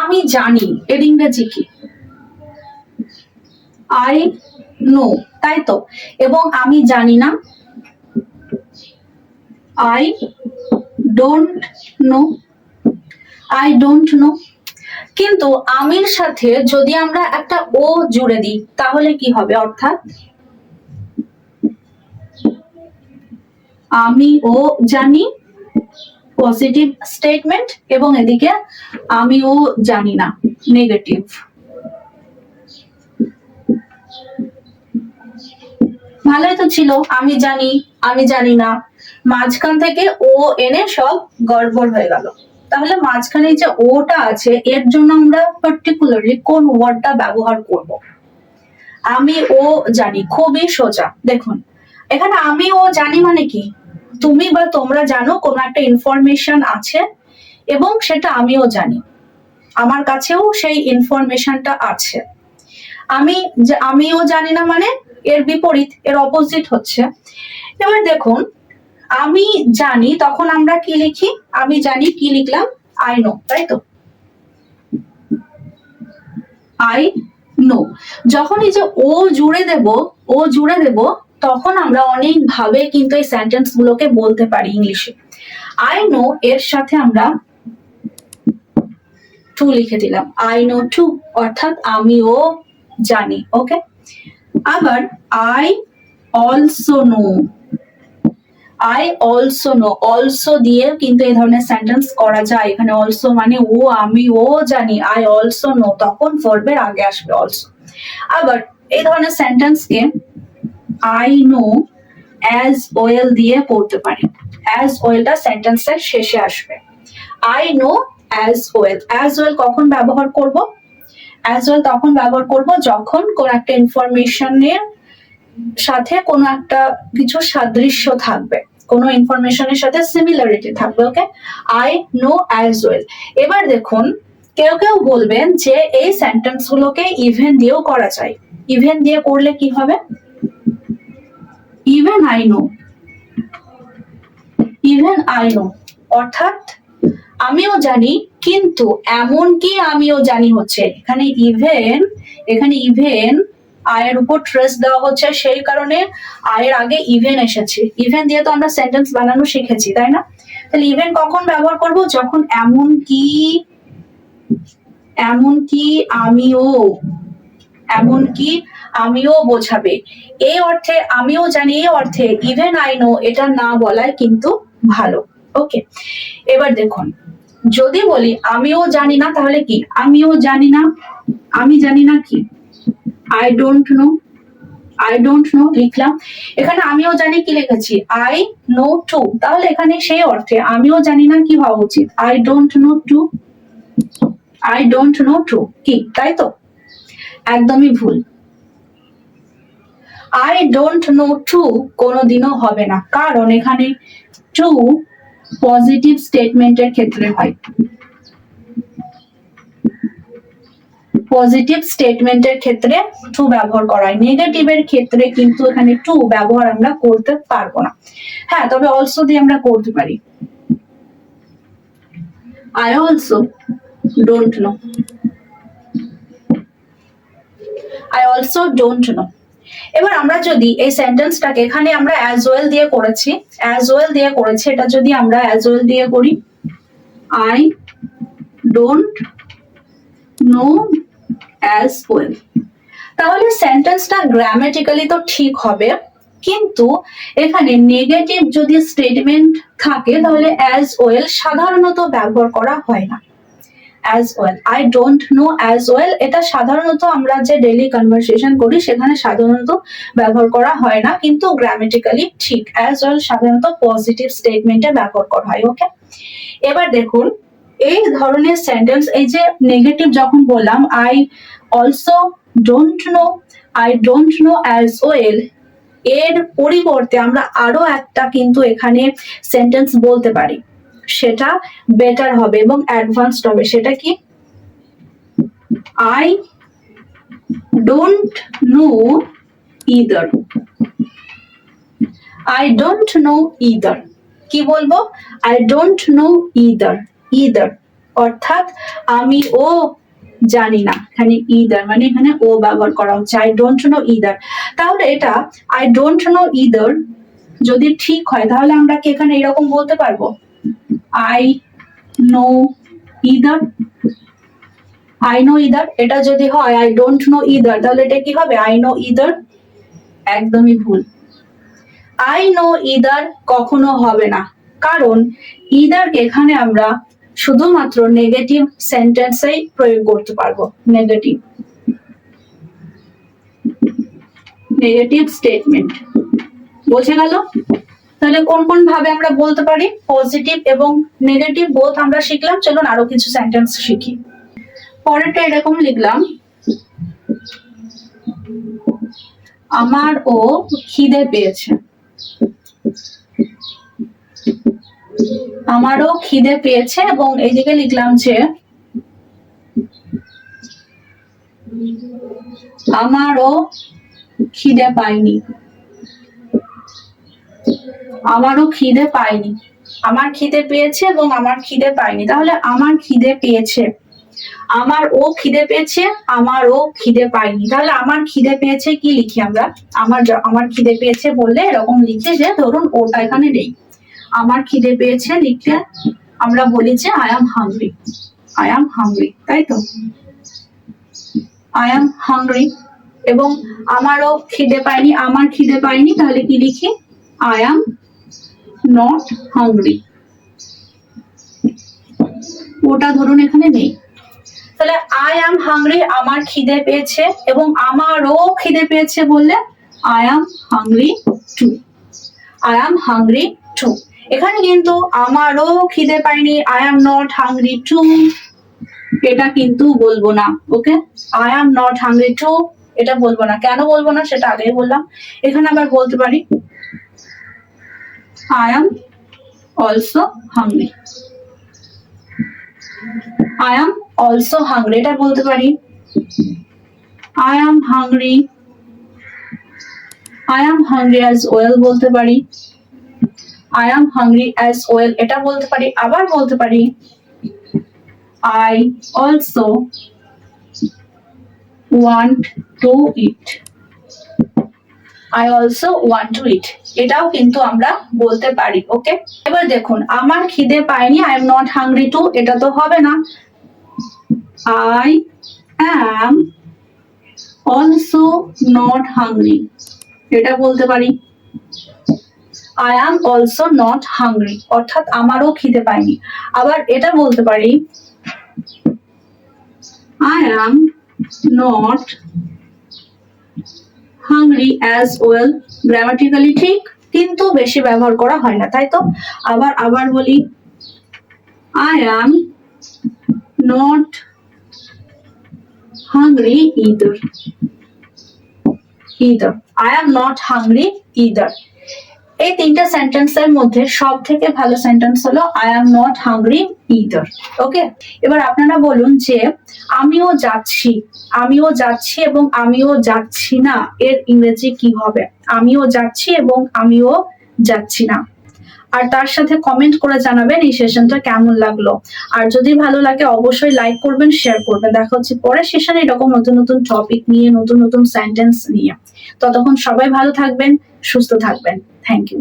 আমি জানি, এর ইংরেজি কি? আই নো তাই তো? এবং আমি জানি না? I don't know I don't know কিন্তু আমির সাথে যদি আমরা একটা ও জুড়ে দিই, তাহলে কি হবে অর্থাৎ? আমি ও জানি পজিটিভ স্টেটমেন্ট এবং এদিকে আমিও জানি না নেগেটিভ ভালোই তো ছিল, আমি জানি আমি জানি না। মাঝখান থেকে ও এনে সব গড়বড় হয়ে গেল। তাহলে মাঝখানে যে ওটা আছে, এর জন্য আমরা পার্টিকুলারলি কোন ওয়ার্ডটা ব্যবহার করব? আমি ও জানি, খুবই সোজা। দেখুন, এখানে আমি ও জানি মানে কি? তুমি বা তোমরা জানো কোনো একটা ইনফরমেশন আছে এবং সেটা আমিও জানি। আমার কাছেও সেই ইনফরমেশনটা আছে। আমি আমিও জানি না মানে এর বিপরীত, এর অপোজিট হচ্ছে। এবার দেখুন, আমি জানি, তখন আমরা কি লিখি? আমি জানি কি লিখলাম? আই নো তাই তো? আই নো যখন এই যে ও জুড়ে দেব ও জুড়ে দেব তখন আমরা অনেক ভাবে কিন্তু এই সেন্টেন্স গুলোকে বলতে পারি ইংলিশে। আই নো এর সাথে আমরা টু লিখে দিলাম। আই নো টু অর্থাৎ আমিও জানি ওকে আবার I also know I also know also দিয়ে কিন্তু এই ধরনের সেন্টেন্স করা যায়। এখানে অলসো মানে ও আমি ও জানি আই অলসো নো তখন ভার্বের আগে আসবে অলসো আবার এই ধরনের সেন্টেন্সকে আই নো অ্যাজ ওয়েল দিয়ে পড়তে পারি। অ্যাজ ওয়েলটা সেন্টেন্সের শেষে আসবে। I know as well as well কখন ব্যবহার করব? অ্যাজ ওয়েল তখন ব্যবহার করব যখন কোন একটা ইনফরমেশনের সাথে কোনো একটা কিছু সাদৃশ্য থাকবে। কোনো ইনফরমেশনের সাথে সিমিলারিটি থাকবে okay I know as well এবার দেখুন, কেউ কেউ বলবেন যে এই সেন্টেন্স গুলোকে ইভেন দিয়েও করা যায়। ইভেন দিয়ে করলে কি হবে? Even I know even I know অর্থাৎ, আমিও জানি, কিন্তু এমন কি আমিও জানি হচ্ছে? এখানে ইভেন এখানে ইভেন আয়ের উপর ট্রেস দেওয়া হচ্ছে, সেই কারণে আয়ের আগে ইভেন এসেছে। ইভেন দিয়ে তো আমরা সেন্টেন্স বানানো শিখেছি, তাই না? তাহলে ইভেন কখন ব্যবহার করব? যখন এমন কি এমন কি আমিও এমন কি আমিও বোঝাবে। এই অর্থে, আমিও জানি এই অর্থে ইভেন আই নো এটা না বলাই কিন্তু ভালো। ওকে এবার দেখুন, যদি বলি আমিও জানি না, তাহলে কি? আমিও জানি না, আমি জানি না কি? I don't know I don't know লিখলাম। এখানে আমিও জানি কি লিখেছি? আই নো টু তাহলে এখানে সেই অর্থে, আমিও জানি না কি হওয়া উচিত? I don't know too I don't know too কি? তাই তো? একদমই ভুল। আই ডোন্ট নো টু কোনোদিনও হবে না, কারণ এখানে টু পজিটিভ স্টেটমেন্টের ক্ষেত্রে হয়। পজিটিভ স্টেটমেন্টের ক্ষেত্রে টু ব্যবহার করা হয়। নেগেটিভের ক্ষেত্রে কিন্তু এখানে টু ব্যবহার আমরা করতে পারব না। হ্যাঁ তবে অলসো দিয়ে আমরা করতে পারি। I also don't know I also don't know এবার আমরা যদি এই সেন্টেন্সটাকে এখানে আমরা অ্যাজ ওয়েল দিয়ে করেছি অ্যাজ ওয়েল দিয়ে করেছি, এটা যদি আমরা অ্যাজ ওয়েল দিয়ে করি I don't know as well তাহলে সেন্টেন্সটা গ্রামেটিক্যালি তো ঠিক হবে, কিন্তু এখানে নেগেটিভ যদি স্টেটমেন্ট থাকে, তাহলে অ্যাজ ওয়েল সাধারণত ব্যবহার করা হয় না। As well I don't know as well এটা সাধারণত আমরা যে ডেইলি কনভারসেশন করি, সেখানে সাধারণত ব্যবহার করা হয় না, কিন্তু গ্রামেটিক্যালি ঠিক অ্যাজ ওয়েল সাধারণত পজিটিভ স্টেটমেন্টে ব্যবহার করা হয় ওকে এবার দেখুন, এই ধরনের সেন্টেন্স এই যে নেগেটিভ যখন বললাম I also don't know I don't know as well এর পরিবর্তে আমরা আরও একটা কিন্তু এখানে সেন্টেন্স বলতে পারি। সেটা বেটার হবে এবং অ্যাডভান্সড হবে। সেটা কি? I don't know either I don't know either কি বলব? I don't know either either অর্থাৎ আমি ও জানি না, এখানে ইদার মানে এখানে ও ব্যবহার করা হচ্ছে। আই ডোন্ট নো ইদার তাহলে এটা আই ডোন্ট নো ইদার যদি ঠিক হয়, তাহলে আমরা কি এখানে এরকম বলতে পারব? I know either I know either এটা যদি হয় আই ডোন্ট নো ইদার তাহলে এটা কি হবে? আই নো ইদার একদমই ভুল। আই নো ইদার কখনো হবে না। কারণ ইদার এখানে আমরা শুধুমাত্র নেগেটিভ সেন্টেন্সেই প্রয়োগ করতে পারব। নেগেটিভ নেগেটিভ স্টেটমেন্ট বোঝা গেল? তাহলে কোন কোন ভাবে আমরা বলতে পারি? পজিটিভ এবং নেগেটিভ বোথ আমরা শিখলাম। চলুন আরও কিছু সেন্টেন্স শিখি। পরেরটা এরকম লিখলাম। আমার ও খিদে পেয়েছে। আমারও খিদে পেয়েছে এবং এইদিকে লিখলাম যে আমারও খিদে পাইনি আমারও খিদে পাইনি আমার খিদে পেয়েছে এবং আমার খিদে পাইনি তাহলে আমার খিদে পেয়েছে। আমার ও খিদে পেয়েছে, আমার ও খিদে পাইনি তাহলে আমার খিদে পেয়েছে কি লিখি আমরা? আমার আমার খিদে পেয়েছে বললে এরকম লিখি যে ধরুন ওটা এখানে নেই। আমার খিদে পেয়েছে লিখলে আমরা বলি যে I am hungry I am hungry তাই তো? আই এম হাংরি এবং আমারও খিদে পাইনি আমার খিদে পাইনি তাহলে কি লিখি? আই এম নট হাংরি ওটা ধরুন এখানে নেই। তাহলে আই অ্যাম হাংরি আমার খিদে পেয়েছে এবং আমারও খিদে পেয়েছে বললে I am hungry too I am hungry too এখানে কিন্তু আমারও খিদে পাইনি I am not hungry too এটা কিন্তু বলব না okay I am not hungry too এটা বলব না। কেন বলব না? সেটা আগেই বললাম। এখানে আবার বলতে পারি। I am also hungry. I am also hungry, এটা বলতে পারি। I am hungry I am hungry as well বলতে পারি। I am hungry as well এটা বলতে পারি, আবার বলতে পারি। I also want to eat I also want to eat এটাও কিন্তু আমরা বলতে পারি ওকে এবার দেখুন, আমার খিদে পাইনি I am not hungry too এটা তো হবে না। I am also not hungry এটা বলতে পারি। I am also not hungry অর্থাৎ আমারও খিদে পাইনি আবার এটা বলতে পারি I am not hungry as well grammatically ঠিক, কিন্তু বেশি ব্যবহার করা হয় না, তাই তো? আবার আবার বলি I am not hungry either either I am not hungry either এই তিনটা সেন্টেন্সের মধ্যে সব থেকে ভালো সেন্টেন্স হলো I am not hungry either okay এবার আপনারা বলুন যে, আমিও যাচ্ছি আমিও যাচ্ছি এবং আমিও যাচ্ছি না। এর ইংরেজি কি হবে? আমিও যাচ্ছি এবং আমিও যাচ্ছি না। আর তার সাথে কমেন্ট করে জানাবেন এই সেশনটা কেমন লাগল। আর যদি ভালো লাগে, অবশ্যই লাইক করবেন শেয়ার করবেন। দেখা হচ্ছে পরের সেশনে এরকম নতুন নতুন টপিক নিয়ে, নতুন নতুন সেন্টেন্স নিয়ে। ততক্ষণ সবাই ভালো থাকবেন। সুস্থ থাকবেন। Thank you